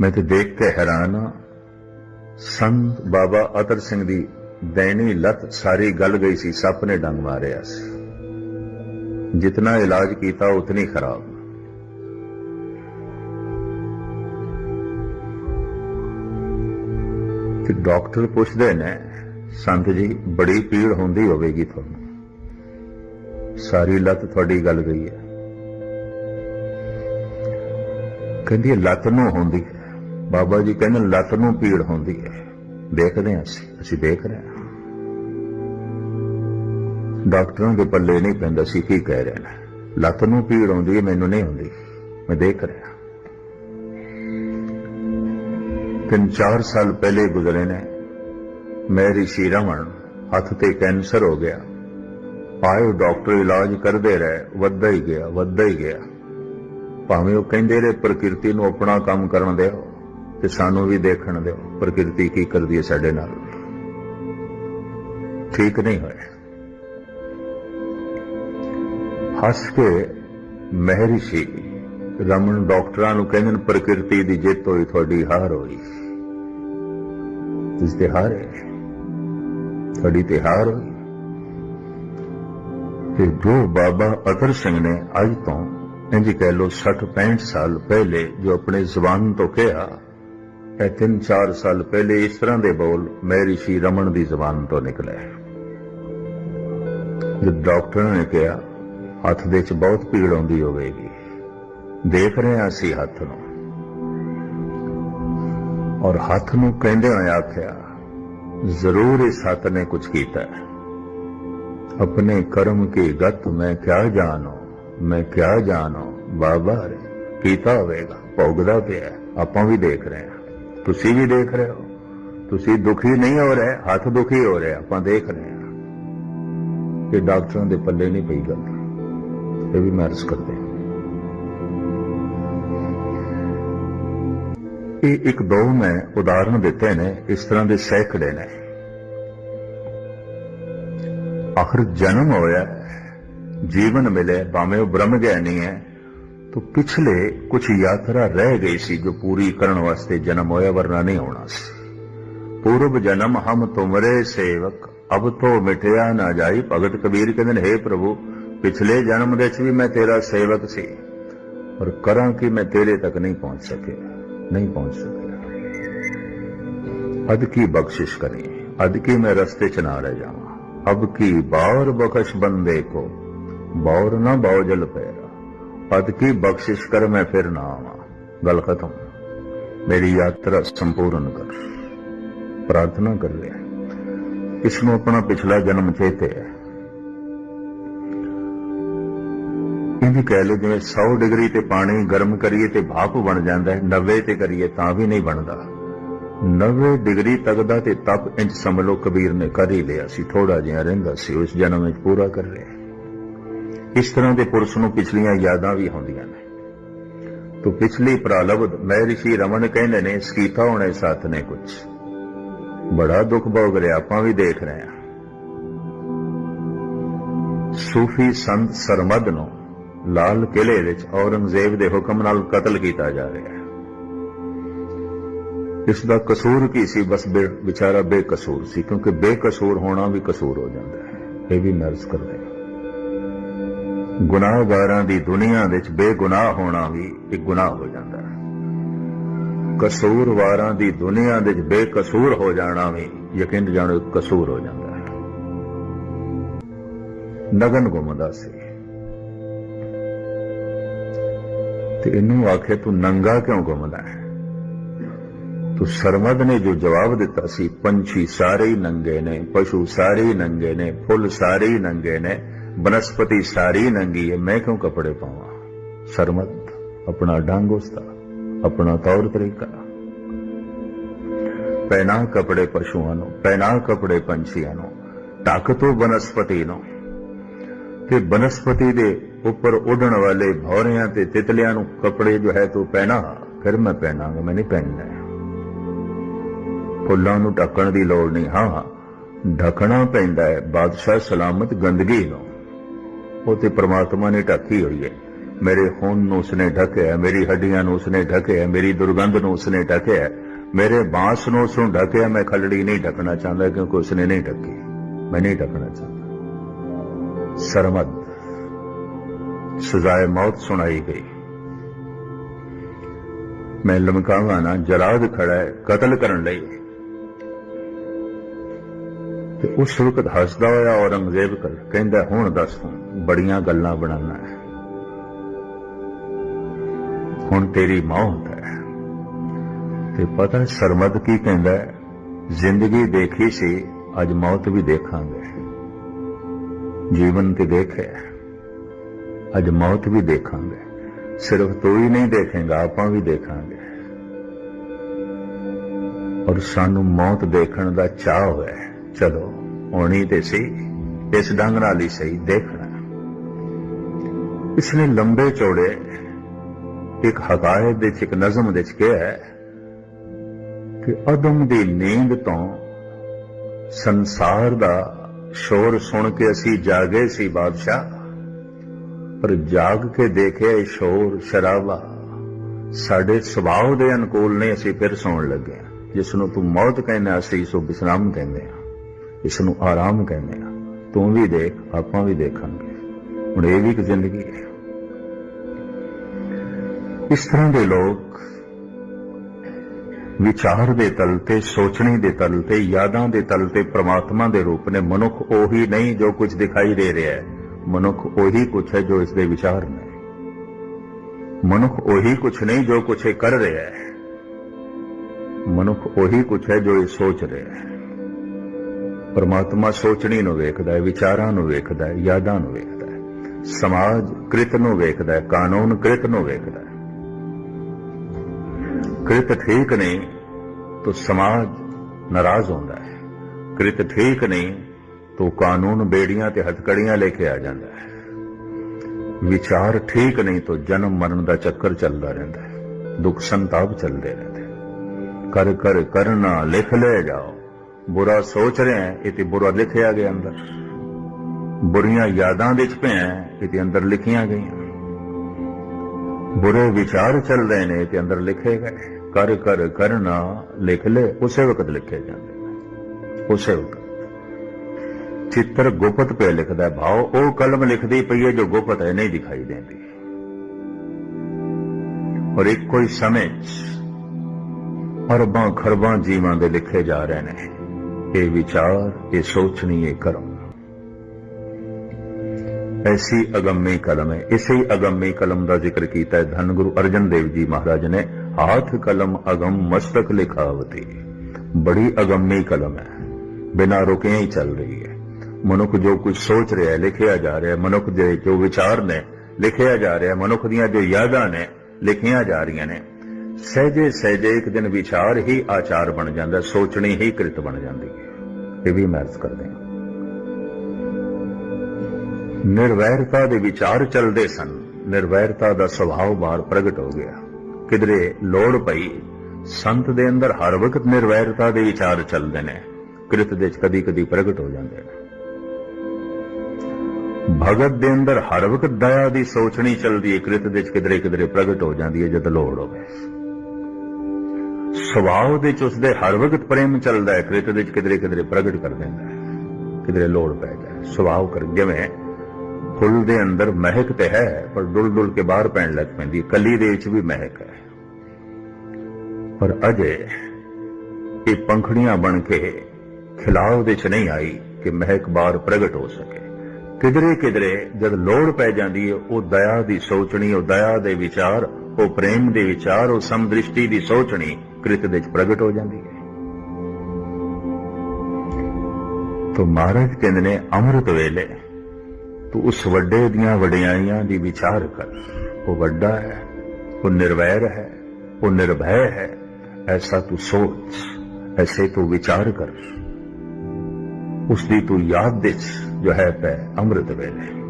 ਮੈਂ ਤੇ ਦੇਖ ਕੇ ਹੈਰਾਨ ਹਾਂ। ਸੰਤ ਬਾਬਾ ਅਤਰ ਸਿੰਘ ਦੀ ਦੈਣੀ ਲੱਤ ਸਾਰੀ ਗਲ ਗਈ ਸੀ, ਸੱਪ ਨੇ ਡੰਗ ਮਾਰਿਆ ਸੀ। ਜਿਤਨਾ ਇਲਾਜ ਕੀਤਾ, ਉਤਨੀ ਖਰਾਬ। ਤੇ ਡਾਕਟਰ ਪੁੱਛਦੇ ਨੇ, ਸੰਤ ਜੀ, ਬੜੀ ਪੀੜ ਹੁੰਦੀ ਹੋਵੇਗੀ ਤੁਹਾਨੂੰ। ਸਾਰੀ ਲੱਤ ਤੁਹਾਡੀ ਗਲ ਗਈ ਹੈ। ਕਹਿੰਦੀ, ਲੱਤ ਨੂੰ ਹੁੰਦੀ ਹੈ। ਬਾਬਾ ਜੀ ਕਹਿੰਦੇ ਲੱਤ ਨੂੰ ਪੀੜ ਹੁੰਦੀ ਹੈ। ਦੇਖਦੇ ਹਾਂ ਅਸੀਂ ਅਸੀਂ ਦੇਖ ਰਹੇ ਹਾਂ। ਡਾਕਟਰਾਂ ਦੇ ਪੱਲੇ ਨਹੀਂ ਪੈਂਦਾ ਸੀ, ਕੀ ਕਹਿ ਰਹੇ ਨੇ। ਲੱਤ ਨੂੰ ਪੀੜ ਆਉਂਦੀ ਹੈ, ਮੈਨੂੰ ਨਹੀਂ ਹੁੰਦੀ। ਮੈਂ ਦੇਖ ਰਿਹਾ ਤਿੰਨ ਚਾਰ ਸਾਲ ਪਹਿਲੇ ਗੁਜ਼ਰੇ ਨੇ। ਮੇਰੀ ਸ਼ੀਰਮਣ ਹੱਥ ਤੇ ਕੈਂਸਰ ਹੋ ਗਿਆ। ਆਏ ਡਾਕਟਰ ਇਲਾਜ ਕਰਦੇ ਰਹੇ, ਵੱਧਦਾ ਹੀ ਗਿਆ, ਵੱਧਦਾ ਹੀ ਗਿਆ। ਭਾਵੇਂ ਉਹ ਕਹਿੰਦੇ ਰਹੇ, ਪ੍ਰਕਿਰਤੀ ਨੂੰ ਆਪਣਾ ਕੰਮ ਕਰਨ ਦਿਓ। ਤੇ ਸਾਨੂੰ ਵੀ ਦੇਖਣ ਦਿਓ, ਪ੍ਰਕਿਰਤੀ ਕੀ ਕਰਦੀ ਹੈ ਸਾਡੇ ਨਾਲ। ਠੀਕ ਨਹੀਂ ਹੋਇਆ ਹੱਸ ਕੇ ਮਹਿਰਿਸ਼ੀ ਰਮਨ ਡਾਕਟਰਾਂ ਨੂੰ ਕਹਿੰਦੇ ਨੇ, ਪ੍ਰਕਿਰਤੀ ਦੀ ਜਿੱਤ ਹੋਈ, ਤੁਹਾਡੀ ਹਾਰ ਹੋਈ। ਤੁਸੀਂ ਤੇ ਹਾਰੇ। ਤੁਹਾਡੀ ਤੇ ਹਾਰ ਹੋਈ। ਤੇ ਜੋ ਬਾਬਾ ਅਤਰ ਸਿੰਘ ਨੇ ਅੱਜ ਤੋਂ, ਇੰਜ ਕਹਿ ਲੋ 60 65 ਸਾਲ ਪਹਿਲੇ ਜੋ ਆਪਣੇ ਜ਼ਬਾਨ ਤੋਂ ਕਿਹਾ ਇਹ ਤਿੰਨ ਚਾਰ ਸਾਲ ਪਹਿਲੇ ਇਸ ਤਰ੍ਹਾਂ ਦੇ ਬੋਲ ਮੇਰੀ ਸ਼ੀ ਰਮਨ ਦੀ ਜ਼ੁਬਾਨ ਤੋਂ ਨਿਕਲੇ ਜਦ ਡਾਕਟਰ ਨੇ ਕਿਹਾ ਹੱਥ ਦੇ ਵਿੱਚ ਬਹੁਤ ਪੀੜ ਆਉਂਦੀ ਹੋਵੇਗੀ ਦੇਖ ਰਹੇ ਹਾਂ ਅਸੀਂ ਹੱਥ ਨੂੰ ਔਰ ਹੱਥ ਨੂੰ ਕਹਿੰਦੇ ਹੋਏ ਆਖਿਆ ਜ਼ਰੂਰ ਇਸ ਹੱਥ ਨੇ ਕੁਝ ਕੀਤਾ ਹੈ अपने कर्म की गत मैं क्या जानो ਮੈਂ ਕਿਆ ਜਾਣੋ ਬਾਬਾ ਰੇ ਕੀਤਾ ਹੋਵੇਗਾ ਭੋਗਦਾ ਪਿਆ ਹੈ। ਆਪਾਂ ਵੀ ਦੇਖ ਰਹੇ ਹਾਂ ਤੁਸੀਂ ਵੀ ਦੇਖ ਰਹੇ ਹੋ। ਤੁਸੀਂ ਦੁਖੀ ਨਹੀਂ ਹੋ ਰਹੇ, ਹੱਥ ਦੁਖੀ ਹੋ ਰਹੇ, ਆਪਾਂ ਦੇਖ ਰਹੇ ਹਾਂ ਕਿ ਡਾਕਟਰਾਂ ਦੇ ਪੱਲੇ ਨਹੀਂ ਪਈ ਗੱਲ। ਇਹ ਵੀ ਮੈਂ ਅਰਜ਼ ਕਰਦੇ ਇਹ ਇੱਕ ਦੋ ਮੈਂ ਉਦਾਹਰਣ ਦਿੱਤੇ ਨੇ, ਇਸ ਤਰ੍ਹਾਂ ਦੇ ਸੈਂਕੜੇ ਨੇ। ਆਖਰ ਜਨਮ ਹੋਇਆ, ਜੀਵਨ ਮਿਲੇ, ਭਾਵੇਂ ਉਹ ਬ੍ਰਹਮ ਗਿਆਨੀ ਹੈ तो पिछले कुछ यात्रा रह गई सी जो पूरी ਕਰਨ ਵਾਸਤੇ ਜਨਮ ਹੋਇਆ ਵਰਨਾ ਨਹੀਂ ਹੋਣਾ ਸੀ पूर्व जन्म हम तुमरे सेवक अब तो मिटिया ना जाई ਭਗਤ ਕਬੀਰ ਕਹਿੰਦੇ ਨੇ हे ਪ੍ਰਭੂ ਪਿਛਲੇ ਜਨਮ ਦੇ ਵਿੱਚ ਵੀ ਮੈਂ ਤੇਰਾ ਸੇਵਕ ਸੀ ਪਰ ਕਰਾਂ ਕਿ ਮੈਂ ਤੇਰੇ ਤੱਕ ਨਹੀਂ ਪਹੁੰਚ ਸਕਿਆ ਨਹੀਂ ਪਹੁੰਚ ਸਕਿਆ ਅਦ ਕੀ ਬਖਸ਼ਿਸ਼ ਕਰੀ ਅਦ ਕੀ ਮੈਂ ਰਸਤੇ ਚ ਨਾ ਰਹਿ ਜਾਵਾਂ ਅਬ ਕੀ ਬਾਰ ਬਖਸ਼ ਬੰਦੇ ਕੋ ਬੌਰ ਨਾ ਬੌਜਲ ਪੈਰਾ ਪਦ ਕੀ ਬਖਸ਼ਿਸ਼ ਕਰ ਮੈਂ ਫਿਰ ਨਾ ਆਵਾਂ ਗੱਲ ਖਤਮ ਮੇਰੀ ਯਾਤਰਾ ਸੰਪੂਰਨ ਕਰ ਪ੍ਰਾਰਥਨਾ ਕਰ ਲਿਆ ਇਸ ਨੂੰ ਆਪਣਾ ਪਿਛਲਾ ਜਨਮ ਚੇਤੇ ਹੈ ਇਹਦੀ ਕਹਿ ਲਓ ਜਿਵੇਂ 100 ਡਿਗਰੀ ਤੇ ਪਾਣੀ ਗਰਮ ਕਰੀਏ ਤੇ ਭਾਪ ਬਣ ਜਾਂਦਾ ਹੈ 90 ਤੇ ਕਰੀਏ ਤਾਂ ਵੀ ਨਹੀਂ ਬਣਦਾ 90 ਡਿਗਰੀ ਤੱਕ ਦਾ ਤੇ ਤਪ ਇੰਚ ਸਮਝ ਲਓ ਕਬੀਰ ਨੇ ਕਰ ਹੀ ਲਿਆ ਸੀ ਥੋੜਾ ਜਿਹਾ ਰਹਿੰਦਾ ਸੀ ਉਸ ਜਨਮ ਵਿੱਚ ਪੂਰਾ ਕਰ ਲਿਆ ਇਸ ਤਰ੍ਹਾਂ ਦੇ ਪੁਰਸ਼ ਨੂੰ ਪਿਛਲੀਆਂ ਯਾਦਾਂ ਵੀ ਹੁੰਦੀਆਂ ਨੇ। ਤੋ ਪਿਛਲੀ ਪ੍ਰਾਲਬਧ ਮਹਿਰਿਸ਼ੀ ਰਮਨ ਕਹਿੰਦੇ ਨੇ ਸਕੀਤਾ ਹੋਣੇ ਸਾਥ ਨੇ ਕੁਝ ਬੜਾ ਦੁੱਖ ਭੋਗ ਰਿਹਾ, ਆਪਾਂ ਵੀ ਦੇਖ ਰਹੇ ਹਾਂ। ਸੂਫੀ ਸੰਤ ਸਰਮਦ ਨੂੰ ਲਾਲ ਕਿਲੇ ਵਿੱਚ ਔਰੰਗਜ਼ੇਬ ਦੇ ਹੁਕਮ ਨਾਲ ਕਤਲ ਕੀਤਾ ਜਾ ਰਿਹਾ ਹੈ। ਇਸ ਦਾ ਕਸੂਰ ਕੀ ਸੀ? ਬਸ ਬੇ- ਵਿਚਾਰਾ ਬੇਕਸੂਰ ਸੀ, ਕਿਉਂਕਿ ਬੇਕਸੂਰ ਹੋਣਾ ਵੀ ਕਸੂਰ ਹੋ ਜਾਂਦਾ ਹੈ। ਇਹ ਵੀ ਨਰਸ ਕਰਦੇ ਹਾਂ। ਗੁਨਾਹਗਾਰਾਂ ਦੀ ਦੁਨੀਆ ਵਿੱਚ ਬੇਗੁਨਾਹ ਹੋਣਾ ਵੀ ਇੱਕ ਗੁਨਾਹ ਹੋ ਜਾਂਦਾ ਹੈ। ਕਸੂਰਵਾਰਾਂ ਦੀ ਦੁਨੀਆ ਵਿੱਚ ਬੇਕਸੂਰ ਹੋ ਜਾਣਾ ਵੀ ਯਕੀਨ ਜਾਣੋ ਕਸੂਰ ਹੋ ਜਾਂਦਾ ਹੈ। ਨਗਨ ਗੁੰਮਦਾ ਸੀ। ਤੇ ਇਹਨੂੰ ਆਖੇ, ਤੂੰ ਨੰਗਾ ਕਿਉਂ ਗੁੰਮਦਾ ਹੈ? ਤੂੰ ਸਰਮਦ ਨੇ ਜੋ ਜਵਾਬ ਦਿੱਤਾ ਸੀ, ਪੰਛੀ ਸਾਰੇ ਹੀ ਨੰਗੇ ਨੇ, ਪਸ਼ੂ ਸਾਰੇ ਹੀ ਨੰਗੇ ਨੇ, ਫੁੱਲ ਸਾਰੇ ਹੀ ਨੰਗੇ ਨੇ ਬਨਸਪਤੀ ਸਾਰੀ ਨੰਗੀ ਹੈ ਮੈਂ ਕਿਉਂ ਕੱਪੜੇ ਪਾਵਾਂ? ਸਰਮਤ, ਆਪਣਾ ਡੰਗ ਉਸਦਾ ਆਪਣਾ ਤੌਰ ਤਰੀਕਾ। ਪਹਿਨਾ ਕੱਪੜੇ ਪਸ਼ੂਆਂ ਨੂੰ, ਪਹਿਨਾ ਕੱਪੜੇ ਪੰਛੀਆਂ ਨੂੰ ਢੱਕ ਤੋ ਬਨਸਪਤੀ ਨੂੰ। ਤੇ ਬਨਸਪਤੀ ਦੇ ਉੱਪਰ ਉੱਡਣ ਵਾਲੇ ਭੌਰਿਆਂ ਤੇ ਤਿਤਲੀਆਂ ਨੂੰ ਕੱਪੜੇ ਜੋ ਹੈ ਤੂੰ ਪਹਿਨਾ, ਫਿਰ ਮੈਂ ਪਹਿਨਾਂਗਾ, ਮੈਂ ਨਹੀਂ ਪਹਿਨਣਾ। ਫੁੱਲਾਂ ਨੂੰ ਢੱਕਣ ਦੀ ਲੋੜ ਨਹੀਂ ਹਾਂ। ਢੱਕਣਾ ਪੈਂਦਾ ਹੈ, ਬਾਦਸ਼ਾਹ ਸਲਾਮਤ ਗੰਦਗੀ ਨੂੰ। ਉਹ ਤੇ ਪ੍ਰਮਾਤਮਾ ਨੇ ਢੱਕੀ ਹੋਈ ਹੈ। ਮੇਰੇ ਖੂਨ ਨੂੰ ਉਸਨੇ ਢਕਿਆ ਮੇਰੀ ਹੱਡੀਆਂ ਨੂੰ ਉਸਨੇ ਢਕਿਆ ਮੇਰੀ ਦੁਰਗੰਧ ਨੂੰ ਉਸਨੇ ਢਕਿਆ ਮੇਰੇ ਬਾਂਸ ਨੂੰ ਉਸਨੂੰ ਢਕਿਆ, ਮੈਂ ਖਲੜੀ ਨਹੀਂ ਢਕਣਾ ਚਾਹੁੰਦਾ ਕਿਉਂਕਿ ਉਸਨੇ ਨਹੀਂ ਢਕੀ। ਮੈਂ ਨਹੀਂ ਢਕਣਾ ਚਾਹੁੰਦਾ। ਸਰਮਦ ਸਜ਼ਾਏ ਮੌਤ ਸੁਣਾਈ ਗਈ। ਮੈਂ ਲਮਕਾਵਾਂ ਨਾ, ਜਲਾਦ ਖੜਾ ਹੈ, ਕਤਲ ਕਰਨ ਲਈ। ਤੇ ਉਸ ਵਕਤ ਹੱਸਦਾ ਹੋਇਆ ਔਰੰਗਜ਼ੇਬ ਕਹਿੰਦਾ, ਹੁਣ ਦੱਸ ਤੂੰ, ਬੜੀਆਂ ਗੱਲਾਂ ਬਣਾਉਣਾ ਹੈ। ਹੁਣ ਤੇਰੀ ਮੌਤ ਹੈ। ਤੇ ਪਤਾ ਸਰਮਦ ਕੀ ਕਹਿੰਦਾ ਜ਼ਿੰਦਗੀ ਦੇਖੀ ਸੀ, ਅੱਜ ਮੌਤ ਵੀ ਦੇਖਾਂਗੇ। ਜੀਵਨ ਤੇ ਦੇਖਿਆ ਅੱਜ ਮੌਤ ਵੀ ਦੇਖਾਂਗੇ। ਸਿਰਫ ਤੂੰ ਹੀ ਨਹੀਂ ਦੇਖੇਗਾ, ਆਪਾਂ ਵੀ ਦੇਖਾਂਗੇ। ਔਰ ਸਾਨੂੰ ਮੌਤ ਦੇਖਣ ਦਾ ਚਾਹ ਹੋਇਆ ਚਲੋ ਹੋਣੀ ਤੇ ਸੀ, ਇਸ ਢੰਗ ਨਾਲ ਹੀ ਸਹੀ ਦੇਖਣਾ ਇਸਨੇ ਲੰਬੇ ਚੌੜੇ ਇੱਕ ਹਕਾਇਤ ਦੇ ਇੱਕ ਨਜ਼ਮ ਦੇ ਚ ਕਿਹਾ ਹੈ ਕਿ ਅਦਮ ਦੀ ਨੀਂਦ ਤੋਂ ਸੰਸਾਰ ਦਾ ਸ਼ੋਰ ਸੁਣ ਕੇ ਅਸੀਂ ਜਾਗੇ ਸੀ ਬਾਦਸ਼ਾਹ, ਪਰ ਜਾਗ ਕੇ ਦੇਖਿਆ ਇਹ ਸ਼ੋਰ, ਸ਼ਰਾਬਾ ਸਾਡੇ ਸੁਭਾਅ ਦੇ ਅਨੁਕੂਲ ਨਹੀਂ ਅਸੀਂ ਫਿਰ ਸੌਣ ਲੱਗੇ ਹਾਂ। ਜਿਸ ਨੂੰ ਤੂੰ ਮੌਤ ਕਹਿੰਦਾ, ਅਸੀਂ ਇਸ ਨੂੰ ਵਿਸਰਾਮ ਕਹਿੰਦੇ ਇਸ ਨੂੰ ਆਰਾਮ ਕਹਿੰਦੇ ਆ। ਤੂੰ ਵੀ ਦੇਖ, ਆਪਾਂ ਵੀ ਦੇਖਾਂਗੇ। ਹੁਣ ਇਹ ਵੀ ਇੱਕ ਜ਼ਿੰਦਗੀ ਹੈ। ਇਸ ਤਰ੍ਹਾਂ ਦੇ ਲੋਕ ਵਿਚਾਰ ਦੇ ਤਲ ਤੇ ਸੋਚਣੇ ਦੇ ਤਲ ਤੇ ਯਾਦਾਂ ਦੇ ਤਲ ਤੇ ਪ੍ਰਮਾਤਮਾ ਦੇ ਰੂਪ ਨੇ। ਮਨੁੱਖ ਉਹੀ ਨਹੀਂ ਜੋ ਕੁਝ ਦਿਖਾਈ ਦੇ ਰਿਹਾ ਹੈ। ਮਨੁੱਖ ਉਹੀ ਕੁਝ ਹੈ ਜੋ ਇਸ ਦੇ ਵਿਚਾਰ ਨੇ। ਮਨੁੱਖ ਉਹੀ ਕੁਝ ਨਹੀਂ ਜੋ ਕੁਝ ਇਹ ਕਰ ਰਿਹਾ ਹੈ। ਮਨੁੱਖ ਉਹੀ ਕੁਝ ਹੈ ਜੋ ਇਹ ਸੋਚ ਰਿਹਾ ਹੈ। ਪਰਮਾਤਮਾ ਸੋਚਣੀ ਨੂੰ ਵੇਖਦਾ ਹੈ, ਵਿਚਾਰਾਂ ਨੂੰ ਵੇਖਦਾ ਹੈ, ਯਾਦਾਂ ਨੂੰ ਵੇਖਦਾ ਹੈ। ਸਮਾਜ ਕ੍ਰਿਤ ਨੂੰ ਵੇਖਦਾ ਹੈ, ਕਾਨੂੰਨ ਕ੍ਰਿਤ ਨੂੰ ਵੇਖਦਾ ਹੈ। ਕ੍ਰਿਤ ਠੀਕ ਨਹੀਂ ਤਾਂ ਸਮਾਜ ਨਾਰਾਜ਼ ਹੁੰਦਾ ਹੈ। ਕ੍ਰਿਤ ਠੀਕ ਨਹੀਂ ਤਾਂ ਕਾਨੂੰਨ ਬੇੜੀਆਂ ਤੇ ਹਥਕੜੀਆਂ ਲੈ ਕੇ ਆ ਜਾਂਦਾ ਹੈ। ਵਿਚਾਰ ਠੀਕ ਨਹੀਂ ਤਾਂ ਜਨਮ ਮਰਨ ਦਾ ਚੱਕਰ ਚੱਲਦਾ ਰਹਿੰਦਾ ਹੈ। ਦੁੱਖ ਸੰਤਾਪ ਚੱਲਦੇ ਰਹਿੰਦੇ ਕਰ ਕਰ ਕਰਨਾ ਲਿਖ ਲੈ ਜਾਓ। ਬੁਰਾ ਸੋਚ ਰਿਹਾ ਹੈ, ਇਹ ਤੇ ਬੁਰਾ ਲਿਖਿਆ ਗਿਆ ਅੰਦਰ। ਬੁਰੀਆਂ ਯਾਦਾਂ ਵਿੱਚ ਪਿਆ ਇਹ ਤੇ ਅੰਦਰ ਲਿਖੀਆਂ ਗਈਆਂ। ਬੁਰੇ ਵਿਚਾਰ ਚੱਲ ਰਹੇ ਨੇ ਤੇ ਅੰਦਰ ਲਿਖੇ ਗਏ। ਕਰ ਕਰ ਕਰਨਾ ਲਿਖ ਲੈ, ਉਸੇ ਵਕਤ ਲਿਖੇ ਜਾਂਦੇ ਉਸੇ ਵਕਤ। ਚਿੱਤਰ ਗੁਪਤ ਪੇ ਲਿਖਦਾ ਹੈ ਭਾਵ ਉਹ ਕਲਮ ਲਿਖਦੀ ਪਈ ਹੈ ਜੋ ਗੁਪਤ ਹੈ, ਨਹੀਂ ਦਿਖਾਈ ਦਿੰਦੀ। ਔਰ ਇੱਕੋ ਹੀ ਸਮੇਂ ਅਰਬਾਂ ਖਰਬਾਂ ਜੀਵਾਂ ਦੇ ਲਿਖੇ ਜਾ ਰਹੇ ਨੇ। ਇਹ ਵਿਚਾਰ ਇਹ ਸੋਚਣੀ ਇਹ ਕਰਮ ਐਸੀ ਅਗੰਮੀ ਕਲਮ ਹੈ। ਇਸੇ ਹੀ ਕਲਮ ਦਾ ਜ਼ਿਕਰ ਕੀਤਾ ਹੈ ਧੰਨ ਗੁਰੂ ਅਰਜਨ ਦੇਵ ਜੀ ਮਹਾਰਾਜ ਨੇ। ਹਾਥ ਕਲਮ ਅਗਮ ਮਸਤਕ ਲਿਖਾਵਤੀ। ਬੜੀ ਅਗੰਮੀ ਕਲਮ ਹੈ। ਬਿਨਾਂ ਰੁਕੇ ਹੀ ਚੱਲ ਰਹੀ ਹੈ। ਮਨੁੱਖ ਜੋ ਕੁਝ ਸੋਚ ਰਿਹਾ ਹੈ, ਲਿਖਿਆ ਜਾ ਰਿਹਾ ਹੈ, ਮਨੁੱਖ ਦੇ ਜੋ ਵਿਚਾਰ ਨੇ, ਲਿਖਿਆ ਜਾ ਰਿਹਾ ਹੈ, ਮਨੁੱਖ ਦੀਆਂ ਜੋ ਯਾਦਾਂ ਨੇ, ਲਿਖੀਆਂ ਜਾ ਰਹੀਆਂ ਨੇ। ਸਹਿਜੇ ਸਹਿਜੇ ਇੱਕ ਦਿਨ ਵਿਚਾਰ ਹੀ ਆਚਾਰ ਬਣ ਜਾਂਦਾ, ਸੋਚਣੀ ਹੀ ਕ੍ਰਿਤ ਬਣ ਜਾਂਦੀ ਹੈ। ਇਹ ਵੀ ਮਰਜ਼ ਕਰਦੇ ਹਾਂ। ਨਿਰਵੈਰਤਾ ਦੇ ਵਿਚਾਰ ਚੱਲਦੇ ਸਨ। ਨਿਰਵੈਰਤਾ ਦਾ ਸੁਭਾਅ ਬਾਹਰ ਪ੍ਰਗਟ ਹੋ ਗਿਆ। ਕਿਧਰੇ ਲੋੜ ਪਈ, ਸੰਤ ਦੇ ਅੰਦਰ ਹਰ ਵਕਤ ਨਿਰਵੈਰਤਾ ਦੇ ਵਿਚਾਰ ਚੱਲਦੇ ਨੇ। ਕ੍ਰਿਤ ਦੇ ਚ ਕਦੀ ਕਦੀ ਪ੍ਰਗਟ ਹੋ ਜਾਂਦੇ ਨੇ। ਭਗਤ ਦੇ ਅੰਦਰ ਹਰ ਵਕਤ ਦਇਆ ਦੀ ਸੋਚਣੀ ਚੱਲਦੀ ਹੈ। ਕ੍ਰਿਤ ਦੇ ਚ ਕਿਧਰੇ ਕਿਧਰੇ ਪ੍ਰਗਟ ਹੋ ਜਾਂਦੀ ਹੈ ਜਦ ਲੋੜ ਹੋਵੇ। ਸੁਭਾਅ ਦੇ ਚ ਉਸਦੇ ਹਰ ਵਕਤ ਪ੍ਰੇਮ ਚੱਲਦਾ ਹੈ ਕ੍ਰਿਤ ਦੇ ਚ ਕਿਧਰੇ ਕਿਧਰੇ ਪ੍ਰਗਟ ਕਰ ਦਿੰਦਾ ਹੈ, ਕਿਧਰੇ ਲੋੜ ਪੈ ਜਾਏ ਸੁਭਾਅ ਕਰ, ਜਿਵੇਂ ਫੁੱਲ ਦੇ ਅੰਦਰ ਮਹਿਕ ਤੇ ਹੈ, ਪਰ ਡੁੱਲ ਡੁੱਲ ਕੇ ਬਾਹਰ ਪੈਣ ਲੱਗ ਪੈਂਦੀ ਹੈ। ਕਲੀ ਦੇ ਵਿੱਚ ਵੀ ਮਹਿਕ ਹੈ। ਪਰ ਅਜੇ ਇਹ ਪੰਖੜੀਆਂ ਬਣ ਕੇ ਖਿਲਾਵ ਦੇ ਚ ਨਹੀਂ ਆਈ ਕਿ ਮਹਿਕ ਬਾਹਰ ਪ੍ਰਗਟ ਹੋ ਸਕੇ। ਕਿਧਰੇ ਕਿਧਰੇ ਜਦ ਲੋੜ ਪੈ ਜਾਂਦੀ ਹੈ, ਉਹ ਦਇਆ ਦੀ ਸੋਚਣੀ, ਉਹ ਦਇਆ ਦੇ ਵਿਚਾਰ, ਉਹ ਪ੍ਰੇਮ ਦੇ ਵਿਚਾਰ, ਉਹ ਸਮਦ੍ਰਿਸ਼ਟੀ ਦੀ ਸੋਚਣੀ ਕ੍ਰਿਤ ਦੇ ਪ੍ਰਗਟ ਹੋ ਜਾਂਦੀ ਹੈ। ਤੋ ਮਹਾਰਾਜ ਕਹਿੰਦੇ ਨੇ, ਅੰਮ੍ਰਿਤ ਵੇਲੇ ਤੂੰ ਉਸ ਵੱਡੇ ਦੀਆਂ ਵਡਿਆਈਆਂ ਦੀ ਵਿਚਾਰ ਕਰ। ਉਹ ਵੱਡਾ ਹੈ, ਉਹ ਨਿਰਵੈਰ ਹੈ, ਉਹ ਨਿਰਭੈ ਹੈ, ਐਸਾ ਤੂੰ ਸੋਚ, ਐਸੇ ਤੂੰ ਵਿਚਾਰ ਕਰ। ਉਸ ਦੀ ਤੂੰ ਯਾਦ ਦੇ ਜੋ ਹੈ ਪੈ ਅੰਮ੍ਰਿਤ ਵੇਲੇ।